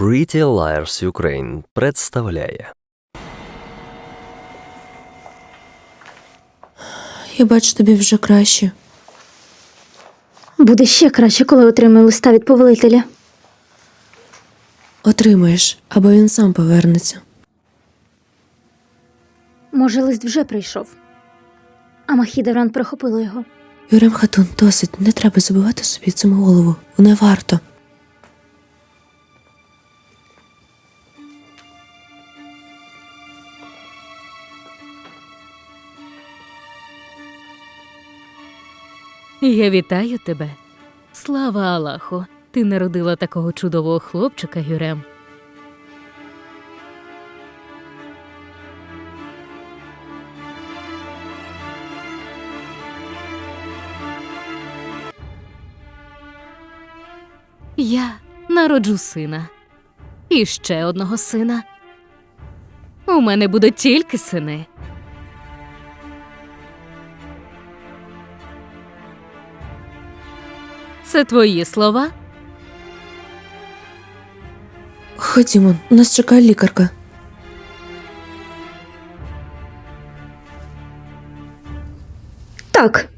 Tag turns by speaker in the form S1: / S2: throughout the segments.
S1: Pretty Liars Ukraine представляє
S2: Я бачу тобі вже краще.
S3: Буде ще краще, коли отримаю листа від повелителя.
S2: Отримаєш, або він сам повернеться.
S3: Може, лист вже прийшов. А Махідевран прихопило його.
S2: Юрем Хатун, досить, не треба забивати собі цим голову. Не варто.
S4: Я вітаю тебе. Слава Аллаху! Ти народила такого чудового хлопчика, Юрем. Я народжу сина. І ще одного сина. У мене будуть тільки сини. Це твої слова?
S2: Ходімо, нас чекає лікарка.
S3: Так.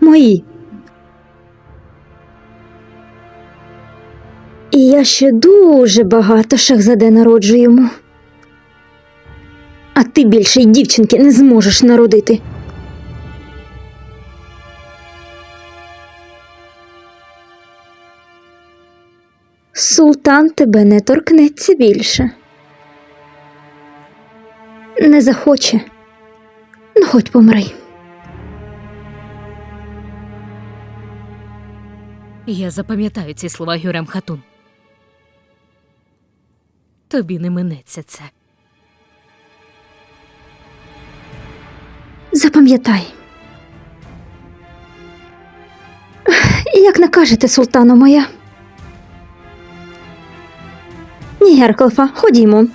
S3: Мої. І я ще дуже багато шахзаде народжу йому. А ти більше й дівчинки не зможеш народити. Султан тебе не торкнеться більше. Не захоче. Ну, хоч помри.
S4: Я запам'ятаю ці слова Гюрем Хатун. Тобі не минеться це.
S3: Запам'ятай. Як накажете, султано моя. Ні, Герклфа, ходімо.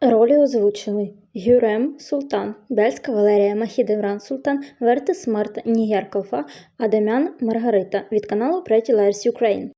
S3: Ролі озвучили Гюрем Султан, Бельська Валерія, Махідевран Султан, Вертис Марта Нігер Калфа, Адамян Маргарита від каналу Pretty Liars Ukraine.